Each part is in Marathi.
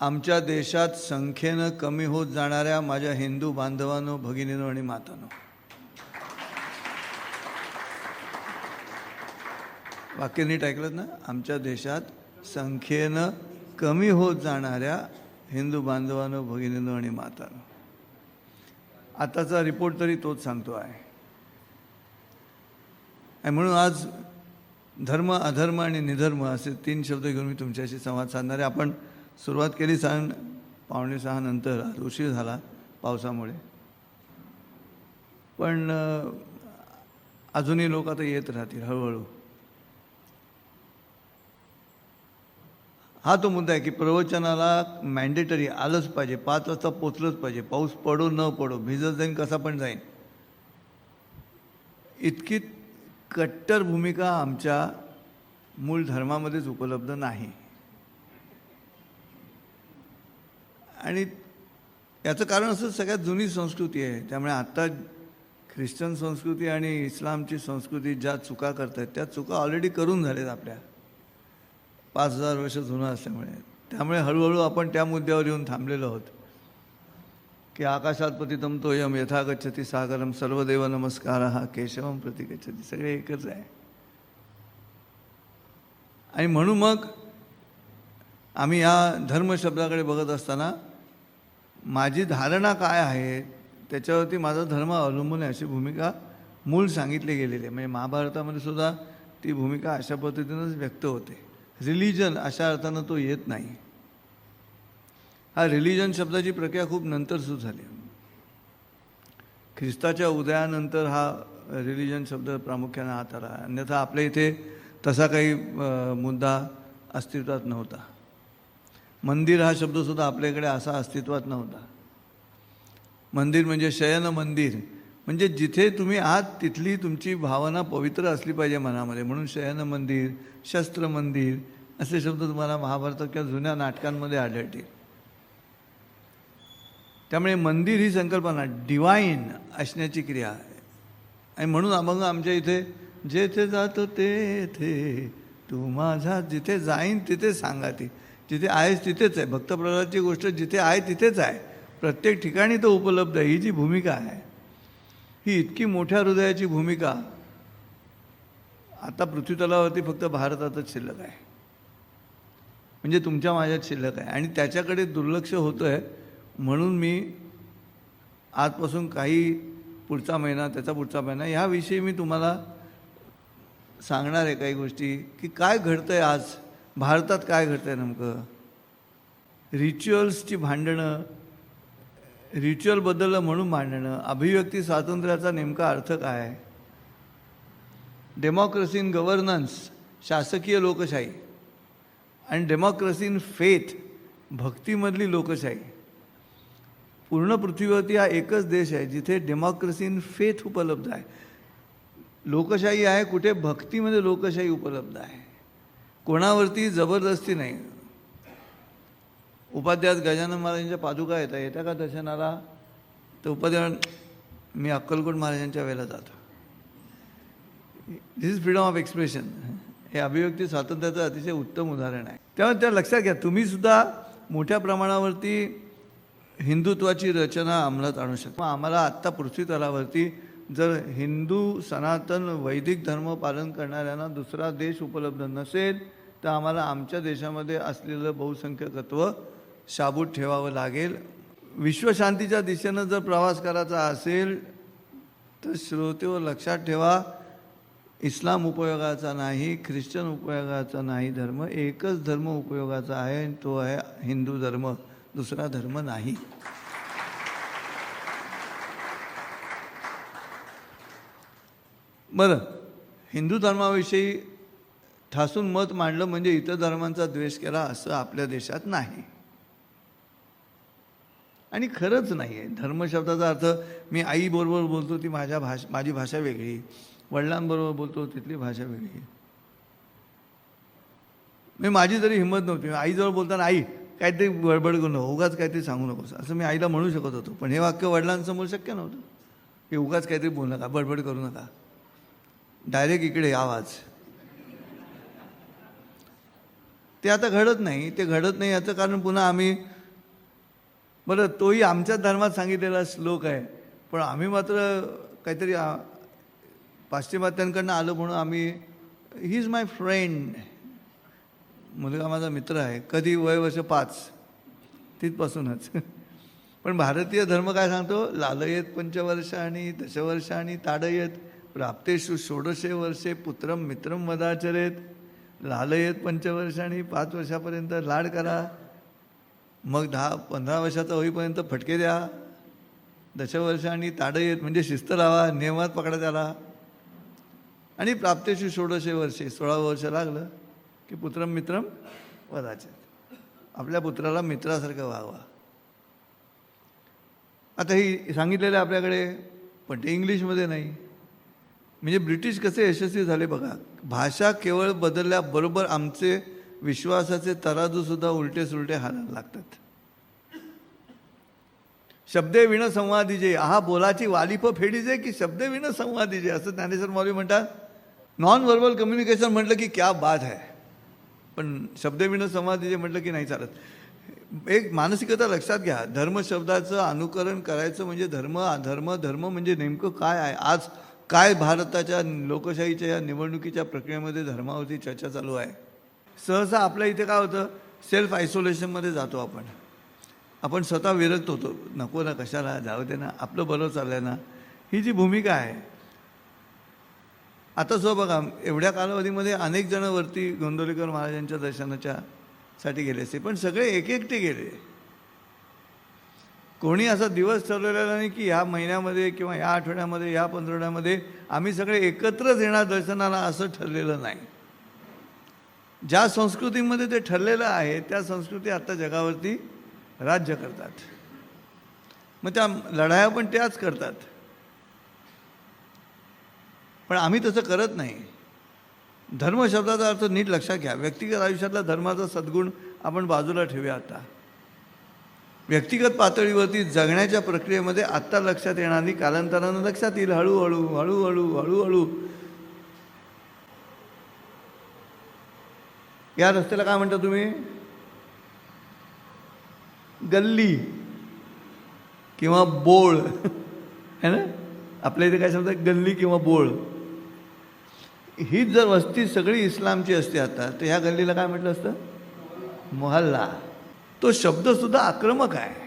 आमच्या देशात संख्येनं कमी होत जाणाऱ्या माझ्या हिंदू बांधवांनो भगिनीनो आणि मातानो. वाक्य नीट ऐकलं ना? आमच्या देशात संख्येनं कमी होत जाणाऱ्या हिंदू बांधवांनो भगिनीनो आणि मातानो. आताचा रिपोर्ट तरी तोच सांगतो आहे. आणि म्हणून आज धर्म अधर्म आणि निधर्म असे तीन शब्द घेऊन मी तुमच्याशी संवाद साधणार आहे. आपण सुरुवात केली साधारण पावणे सहा नंतर आज उशीर झाला पावसामुळे. पण अजूनही लोक आता येत राहतील हळूहळू. हा तो मुद्दा आहे की प्रवचनाला मॅन्डेटरी आलंच पाहिजे पाच वाजता पोचलंच पाहिजे पाऊस पडो न पडो भिजत जाईन कसा पण जाईन. इतकी कट्टर भूमिका आमच्या मूळ धर्मामध्येच उपलब्ध नाही. आणि याचं कारण असं सगळ्यात जुनी संस्कृती आहे. त्यामुळे आत्ता ख्रिश्चन संस्कृती आणि इस्लामची संस्कृती ज्या चुका करत आहेत त्या चुका ऑलरेडी करून झाल्यात आपल्या. पाच हजार वर्ष जुनं असल्यामुळे. त्यामुळे हळूहळू आपण त्या मुद्द्यावर येऊन थांबलेलो आहोत. की आकाशात पतितम तोयम यथा गच्छती सागरम सर्वदेव नमस्कार हा केशवम प्रति गच्छती. सगळे एकच आहे. आणि म्हणून मग आम्ही या धर्म शब्दाकडे बघत असताना माझी धारणा काय आहे त्याच्यावरती माझा धर्म अवलंबून आहे अशी भूमिका मूळ सांगितली गेलेली आहे. म्हणजे महाभारतामध्ये सुद्धा ती भूमिका अशा पद्धतीनंच व्यक्त होते. रिलिजन अशा अर्थानं तो येत नाही. हा रिलिजन शब्दाची प्रक्रिया खूप नंतर सुरू झाली. ख्रिस्ताच्या उदयानंतर हा रिलिजन शब्द प्रामुख्यानं हात आला. अन्यथा आपल्या इथे तसा काही मुद्दा अस्तित्वात नव्हता. मंदिर हा शब्दसुद्धा आपल्याकडे असा अस्तित्वात नव्हता. मंदिर म्हणजे शयन मंदिर. म्हणजे जिथे तुम्ही आहात तिथली तुमची भावना पवित्र असली पाहिजे मनामध्ये. म्हणून शयन मंदिर शस्त्र मंदिर असे शब्द तुम्हाला महाभारतात किंवा जुन्या नाटकांमध्ये आढळतील. त्यामुळे मंदिर ही संकल्पना डिवाईन असण्याची क्रिया आहे. आणि म्हणून अभंग आमच्या इथे जेथे जातो तेथे तू माझा जिथे जाईन तिथे सांगा ती जिथे आहेस तिथेच आहे. भक्त प्रल्हादची गोष्ट जिथे आहे तिथेच आहे. प्रत्येक ठिकाणी तो उपलब्ध आहे. ही जी भूमिका आहे ही इतकी मोठ्या हृदयाची भूमिका. आता पृथ्वीतलावरती फक्त भारतातच शिल्लक आहे. म्हणजे तुमच्या माझ्यात शिल्लक आहे. आणि त्याच्याकडे दुर्लक्ष होतं आहे म्हणून मी आजपासून काही पुढचा महिना त्याचा पुढचा महिना ह्याविषयी मी तुम्हाला सांगणार आहे काही गोष्टी की काय घडतं आहे आज. भारतात काय घडतं आहे नेमकं रिच्युअल्सची भांडणं रिच्युअल बदललं म्हणून भांडणं अभिव्यक्ती स्वातंत्र्याचा नेमका अर्थ काय? आहे डेमोक्रेसी इन गव्हर्नन्स शासकीय लोकशाही आणि डेमोक्रेसी इन फेथ भक्तीमधली लोकशाही. पूर्ण पृथ्वीवरती हा एकच देश आहे जिथे डेमोक्रेसी इन फेथ उपलब्ध आहे. लोकशाही आहे कुठे भक्तीमध्ये लोकशाही उपलब्ध आहे. कोणावरती जबरदस्ती नाही. उपाध्यायात गजानन महाराजांच्या पादुका येतात येत्या का दर्शनाला? तर उपाध्याय मी अक्कलकोट महाराजांच्या वेळेला जातो. This is freedom of expression हे अभिव्यक्ती स्वातंत्र्याचं अतिशय उत्तम उदाहरण आहे. त्यामुळे त्या लक्षात घ्या तुम्हीसुद्धा मोठ्या प्रमाणावरती हिंदुत्वाची रचना अंमलात आणू शकता. मग आम्हाला आत्ता पृथ्वीतलावरती जर हिंदू सनातन वैदिक धर्म पालन करणाऱ्यांना दुसरा देश उपलब्ध नसेल तर आम्हाला आमच्या देशामध्ये असलेलं बहुसंख्यकत्व शाबूत ठेवावं लागेल. विश्वशांतीच्या दिशेनं जर प्रवास करायचा असेल तर श्रोतेवर लक्षात ठेवा इस्लाम उपयोगाचा नाही ख्रिश्चन उपयोगाचा नाही धर्म एकच धर्म उपयोगाचा आहे आणि तो आहे हिंदू धर्म दुसरा धर्म नाही. बरं हिंदू धर्माविषयी ठासून मत मांडलं म्हणजे इतर धर्मांचा द्वेष केला असं आपल्या देशात नाही. आणि खरंच नाही आहे धर्मशब्दाचा अर्थ मी आईबरोबर बोलतो ती माझ्या भाष माझी भाषा वेगळी. वडिलांबरोबर बोलतो तिथली भाषा वेगळी. मी माझी तरी हिंमत नव्हती. आईजवळ बोलताना आई काहीतरी बडबड करू नको उगाच काहीतरी सांगू नकोस. असं मी आईला म्हणू शकत होतो. पण हे वाक्य वडिलांसमोर शक्य नव्हतं. की उगाच काहीतरी बोलू नका बडबड करू नका. डायरेक्ट इकडे आवाज ते आता घडत नाही. ते घडत नाही याचं कारण पुन्हा आम्ही बरं तोही आमच्याच धर्मात सांगितलेला श्लोक आहे. पण आम्ही मात्र काहीतरी पाश्चिमात्यांकडनं आलो म्हणून आम्ही ही इज माय फ्रेंड मुलगा माझा मित्र आहे. कधी वय वर्ष पाच तिथपासूनच. पण भारतीय धर्म काय सांगतो? लालयत पंचवर्ष आणि दशवर्ष आणि ताडयत प्राप्तेषु षोडशे वर्षे पुत्रम मित्रम वदाचरेत लालयत पंचवर्ष आणि पाच वर्षापर्यंत लाड करा. मग दहा पंधरा वर्षाचा होईपर्यंत फटके द्या. दशवर्ष आणि येत म्हणजे शिस्त लावा नियमात पकडा त्याला. आणि प्राप्तेशी षोडशे वर्षे सोळा वर्ष लागलं की पुत्रम मित्रम वदाचे. आपल्या पुत्राला मित्रासारखं व्हावा. आता ही सांगितलेलं आहे आपल्याकडे पण ते इंग्लिशमध्ये नाही. म्हणजे ब्रिटिश कसे यशस्वी झाले बघा. भाषा केवळ बदलल्याबरोबर आमचे विश्वासाचे तराजूसुद्धा उलटे सुलटे हालायला लागतात. शब्दे विण संवादीजे हा बोलाची वालिप फेडीजे की शब्दे विण संवादीजे असं ज्ञानेश्वर मौली म्हणतात. नॉन व्हर्बल कम्युनिकेशन म्हटलं की क्या बात आहे पण शब्दे विण संवादीजे म्हटलं की नाही चालत. एक मानसिकता लक्षात घ्या. धर्म शब्दाचं अनुकरण करायचं म्हणजे धर्म धर्म धर्म म्हणजे नेमकं काय आहे? आज काय भारताच्या लोकशाहीच्या या निवडणुकीच्या प्रक्रियेमध्ये धर्मावरती चर्चा चालू आहे? सहसा आपल्या इथे काय होतं? सेल्फ आयसोलेशनमध्ये जातो आपण. आपण स्वतः विरक्त होतो. नको ना कशाला? जाऊ दे ना. आपलं बरं चाललं ना. ही जी भूमिका आहे आता सो बघा एवढ्या कालावधीमध्ये अनेक जण वरती गोंदवलेकर महाराजांच्या दर्शनाच्या साठी गेले असते. पण सगळे एक एकटे गेले. कोणी असा दिवस ठरवलेला नाही की ह्या महिन्यामध्ये किंवा या आठवड्यामध्ये या पंधरवड्यामध्ये आम्ही सगळे एकत्रच येणार दर्शनाला असं ठरलेलं नाही. ज्या संस्कृतीमध्ये ते ठरलेलं आहे त्या संस्कृती आता जगावरती राज्य करतात. मग त्या लढाया पण त्याच करतात. पण आम्ही तसं करत नाही. धर्म शब्दाचा अर्थ नीट लक्षात घ्या. व्यक्तिगत आयुष्यातला धर्माचा सद्गुण आपण बाजूला ठेवूया आता. व्यक्तिगत पातळीवरती जगण्याच्या प्रक्रियेमध्ये आत्ता लक्षात येणार नाही कालांतरानं लक्षात येईल. हळूहळू हळूहळू हळूहळू. या रस्त्याला काय म्हणता तुम्ही? गल्ली किंवा बोळ. है ना? आपल्या इथे काय सांगतात? गल्ली किंवा बोळ. हीच जर वस्ती सगळी इस्लामची असते आता तर ह्या गल्लीला काय म्हटलं असतं? मोहल्ला. तो शब्दसुद्धा आक्रमक आहे.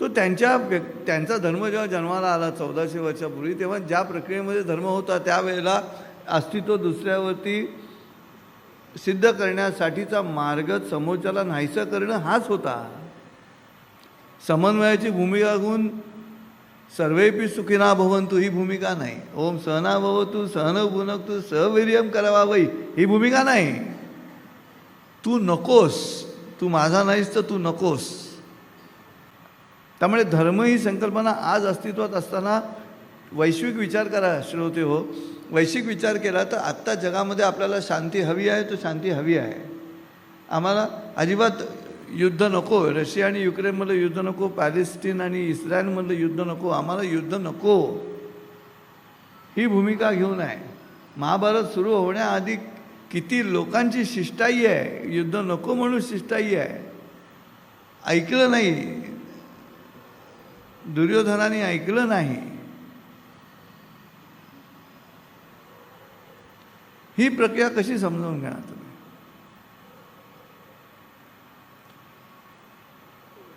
तो त्यांच्या व्यक् त्यांचा धर्म जेव्हा जन्माला आला चौदाशे वर्षापूर्वी तेव्हा ज्या प्रक्रियेमध्ये धर्म होता त्यावेळेला अस्तित्व दुसऱ्यावरती सिद्ध करण्यासाठीचा मार्ग समोरच्याला नाहीसं करणं हाच होता. समन्वयाची भूमिका घेऊन सर्वेपी सुखिना भवंतु ही भूमिका नाही. ओम सहना भवतु सहन भुनकतु सहवीर्यम करावा वै ही भूमिका नाही. तू नकोस. तू माझा नाहीस तर तू नकोस. त्यामुळे धर्म ही संकल्पना आज अस्तित्वात असताना वैश्विक विचार करा श्रोते हो. वैश्विक विचार केला तर आत्ता जगामध्ये आपल्याला शांती हवी आहे तर शांती हवी आहे. आम्हाला अजिबात युद्ध नको. रशिया आणि युक्रेनमधलं युद्ध नको. पॅलेस्टीन आणि इस्रायलमधलं युद्ध नको. आम्हाला युद्ध नको. ही भूमिका घेऊन आहे. महाभारत सुरू होण्याआधी किती लोकांची शिष्टाई आहे. युद्ध नको म्हणून शिष्टाई आहे. ऐकलं नाही. दुर्योधनाने ऐकलं नाही. ही प्रक्रिया कशी समजावून घेणार तुम्ही?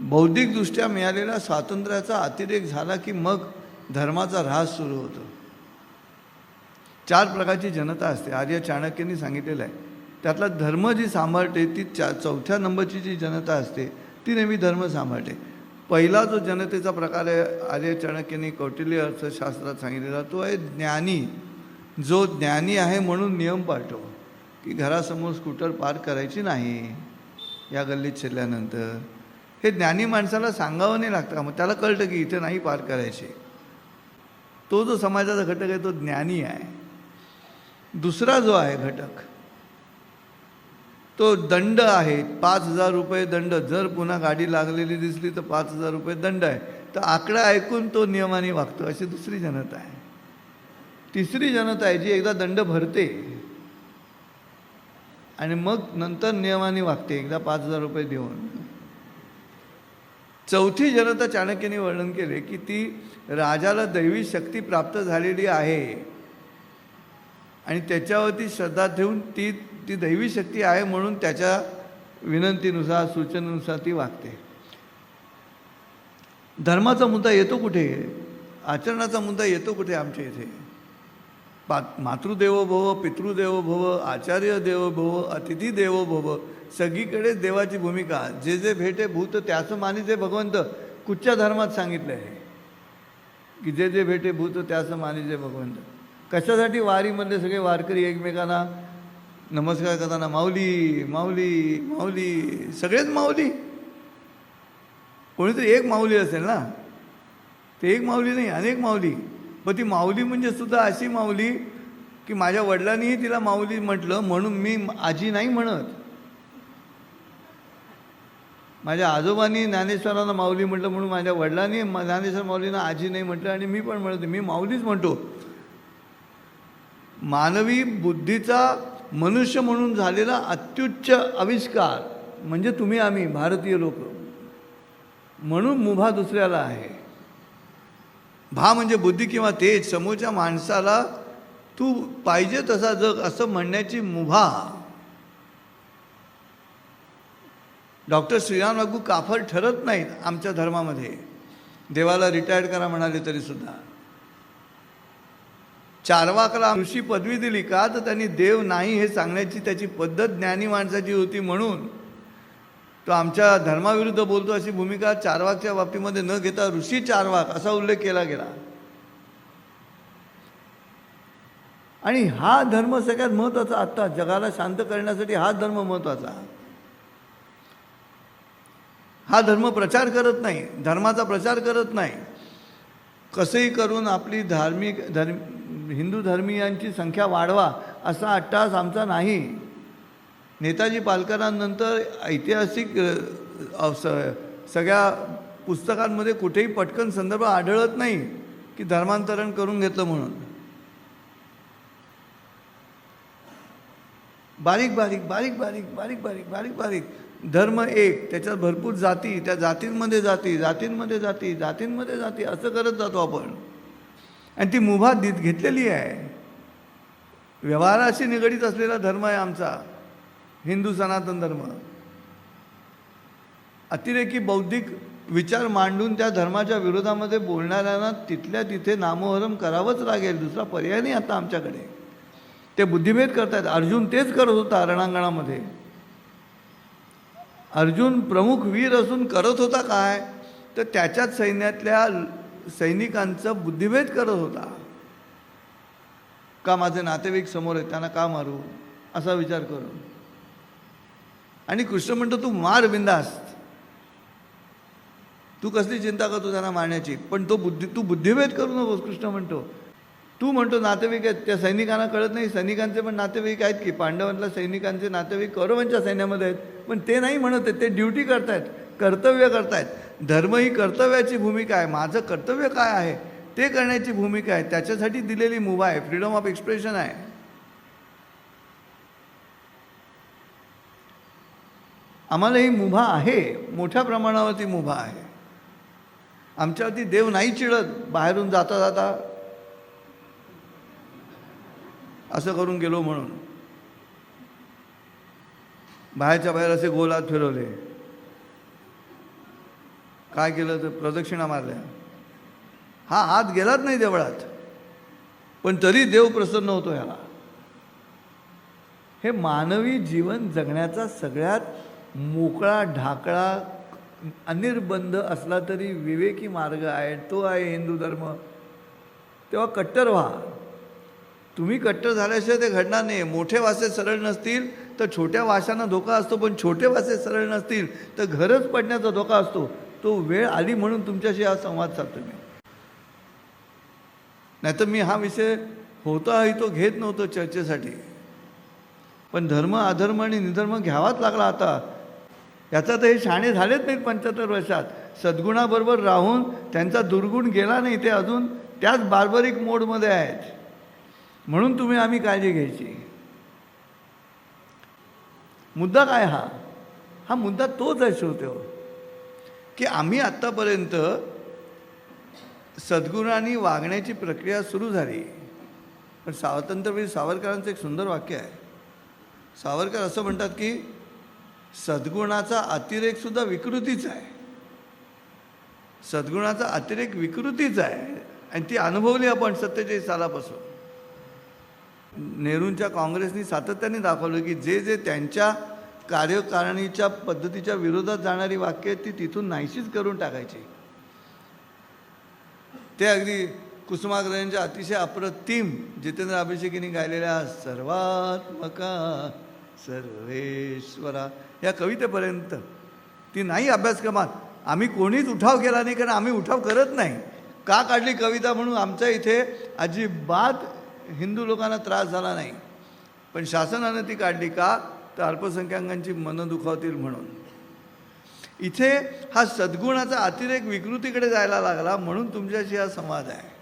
बौद्धिकदृष्ट्या मिळालेला स्वातंत्र्याचा अतिरेक झाला की मग धर्माचा ऱ्हास सुरू होतो. चार प्रकारची जनता असते. आर्य चाणक्यांनी सांगितलेलं आहे. त्यातला धर्म जी सांभाळते ती चा चौथ्या नंबरची जी जनता असते ती नेहमी धर्म सांभाळते. पहिला जो जनतेचा प्रकार आहे आर्य चाणक्यांनी कौटिल्य अर्थशास्त्रात सांगितलेला तो आहे ज्ञानी. जो ज्ञानी आहे म्हणून नियम पाळतो. की घरासमोर स्कूटर पार्क करायची नाही या गल्लीत शिरल्यानंतर. हे ज्ञानी माणसाला सांगावं नाही लागतं. मग त्याला कळतं की इथे नाही पार्क करायची. तो जो समाजाचा घटक आहे तो ज्ञानी आहे. दुसरा जो आहे घटक तो दंड आहे. पाच हजार रुपये दंड. जर पुन्हा गाडी लागलेली दिसली तर पाच हजार रुपये दंड आहे. तर आकडा ऐकून तो नियमाने वागतो. अशी दुसरी जनता आहे. तिसरी जनता आहे जी एकदा दंड भरते आणि मग नंतर नियमाने वागते. एकदा पाच हजार रुपये देऊन. चौथी जनता चाणक्याने वर्णन केले की ती राजाला दैवी शक्ती प्राप्त झालेली आहे. आणि त्याच्यावरती श्रद्धा ठेवून ती ती दैवी शक्ती आहे म्हणून त्याच्या विनंतीनुसार सूचनेनुसार ती वागते. धर्माचा मुद्दा येतो कुठे? आचरणाचा मुद्दा येतो कुठे आमच्या इथे? पा मातृदेवो भव पितृदेवो भव आचार्य देवो भव अतिथी देवो भव सगळीकडेच देवाची भूमिका. जे जे भेटे भूत त्याचं मानिजे भगवंत. कुठच्या धर्मात सांगितलं आहे की जे जे भेटे भूत त्याचं मानिजे भगवंत. कशासाठी वारीमधले सगळे वारकरी एकमेकांना नमस्कार करताना माऊली माऊली माऊली सगळेच माऊली. कोणीतरी एक माऊली असेल ना? ते एक माऊली नाही अनेक माऊली. पण ती माऊली म्हणजे सुद्धा अशी माऊली की माझ्या वडिलांनीही तिला माऊली म्हटलं म्हणून मी आजी नाही म्हणत. माझ्या आजोबांनी ज्ञानेश्वरांना माऊली म्हटलं म्हणून माझ्या वडिलांनी ज्ञानेश्वर माऊलींना आजी नाही म्हटलं आणि मी पण म्हणतो मी माऊलीच म्हणतो. मानवी बुद्धीचा मनुष्य म्हणून झालेला अत्युच्च आविष्कार म्हणजे तुम्ही आम्ही भारतीय लोक. म्हणून मुभा दुसऱ्याला आहे. भा म्हणजे बुद्धी किंवा तेज समोरच्या माणसाला तू पाहिजे तसा जग असं म्हणण्याची मुभा. डॉक्टर श्रीराम लागू काफर ठरत नाहीत आमच्या धर्मामध्ये. देवाला रिटायर्ड करा म्हणाले तरी सुद्धा. चारवाकला ऋषी पदवी दिली का? तर त्यांनी देव नाही हे सांगण्याची त्याची पद्धत ज्ञानी माणसाची होती म्हणून. तो आमच्या धर्माविरुद्ध बोलतो अशी भूमिका चारवाकच्या बाबतीमध्ये न घेता ऋषी चारवाक असा उल्लेख केला गेला. आणि हा धर्म सगळ्यात महत्त्वाचा आत्ता जगाला शांत करण्यासाठी हा धर्म महत्त्वाचा. हा धर्म प्रचार करत नाही धर्माचा प्रचार करत नाही. कसंही करून आपली धार्मिक धर्म हिंदू धर्मीयांची संख्या वाढवा असा अट्टास आमचा नाही. नेताजी पालकरांनंतर ऐतिहासिक स- सगळ्या पुस्तकांमध्ये कुठेही पटकन संदर्भ आढळत नाही की धर्मांतरण करून घेतलं म्हणून. बारीक बारीक बारीक बारीक बारीक बारीक बारीक बारीक. धर्म एक त्याच्यात भरपूर जाती त्या जातींमध्ये जाती जातींमध्ये जाती जातींमध्ये जाती असं करत जातो आपण. आणि ती मुभा दि घेतलेली आहे. व्यवहाराशी निगडीत असलेला धर्म आहे आमचा. हिंदू सनातन धर्म. अतिरेकी बौद्धिक विचार मांडून त्या धर्माच्या विरोधामध्ये बोलणाऱ्यांना तिथल्या तिथे नामोहरम करावंच लागेल दुसरा पर्याय नाही आता आमच्याकडे. ते बुद्धिभेद करतायत. अर्जुन तेच करत होता रणांगणामध्ये. अर्जुन प्रमुख वीर असून करत होता काय? तर त्याच्याच सैन्यातल्या सैनिकांचं बुद्धिभेद करत होता. का माझे नातेवाईक समोर आहेत त्यांना का मारू? असा विचार करून. आणि कृष्ण म्हणतो तू मार बिंदास्त तू कसली चिंता करतो त्यांना मारण्याची? पण तो बुद्धी तू बुद्धिभेद करू नकोस कृष्ण म्हणतो. तू म्हणतो नातेवाईक आहेत त्या सैनिकांना कळत नाही. सैनिकांचे पण नातेवाईक आहेत की पांडवांतल्या सैनिकांचे नातेवाईक कौरवांच्या सैन्यामध्ये आहेत. पण ते नाही म्हणत आहेत ते ड्युटी करतायत कर्तव्य करतायत. धर्म ही कर्तव्याची भूमिका आहे. माझं कर्तव्य काय आहे? ते करण्याची भूमिका आहे. त्याच्यासाठी दिलेली मुभा आहे. फ्रीडम ऑफ एक्सप्रेशन आहे. आम्हाला ही मुभा आहे. मोठ्या प्रमाणावरती मुभा आहे. आमच्यावरती देव नाही चिडत. बाहेरून जाता जाता असं करून गेलो म्हणून. बाहेरच्या बाहेर असे गोलात फिरवले. काय केलं तर प्रदक्षिणा मारल्या. हा हात गेलाच नाही देवळात. पण तरी देव प्रसन्न होतो ह्याला. हे मानवी जीवन जगण्याचा सगळ्यात मोकळा ढाकळा अनिर्बंध असला तरी विवेकी मार्ग आहे तो आहे हिंदू धर्म. तेव्हा कट्टर व्हा. तुम्ही कट्टर झाल्याशिवाय ते घडणार नाही. मोठे वासे सरळ नसतील तर छोट्या वाशांना धोका असतो पण छोटे वासे सरळ नसतील तर घरच पडण्याचा धोका असतो. तो वेळ आली म्हणून तुमच्याशी हा संवाद साधतो मी. नाहीतर मी हा विषय होताही तो घेत नव्हतो चर्चेसाठी. पण धर्म अधर्म आणि निधर्म घ्यावाच लागला आता. याचा तर हे शाणे झालेच नाहीत पंच्याहत्तर वर्षात. सद्गुणाबरोबर राहून त्यांचा दुर्गुण गेला नाही ते अजून त्याच बार्बरिक मोडमध्ये आहेत. म्हणून तुम्ही आम्ही काळजी घ्यायची. मुद्दा काय हा? हा मुद्दा तोच आहे श्रोते की आम्ही आत्तापर्यंत सद्गुणांनी वागण्याची प्रक्रिया सुरू झाली. पण स्वातंत्र्यवीर सावरकरांचं एक सुंदर वाक्य आहे. सावरकर असं म्हणतात की सद्गुणाचा अतिरेकसुद्धा विकृतीच आहे. सद्गुणाचा अतिरेक विकृतीच आहे. आणि ती अनुभवली आपण सत्तेचाळीस सालापासून. नेहरूंच्या काँग्रेसनी सातत्याने दाखवलं की जे जे त्यांच्या कार्यकारणीच्या पद्धतीच्या विरोधात जाणारी वाक्य ती तिथून नाहीशीच करून टाकायची. ते अगदी कुसुमाग्रजांच्या अतिशय अप्रतिम जितेंद्र अभिषेकीने गायलेल्या सर्वात्मका सर्वेश्वरा या कवितेपर्यंत. ती नाही अभ्यासक्रमात. आम्ही कोणीच उठाव केला नाही कारण आम्ही उठाव करत नाही. का काढली कविता म्हणून आमच्या इथे अजिबात हिंदू लोकांना त्रास झाला नाही. पण शासनानं ती काढली का? तर अल्पसंख्याकांची मनं दुखावतील म्हणून. इथे हा सद्गुणाचा अतिरेक विकृतीकडे जायला लागला म्हणून तुमच्याशी हा संवाद आहे.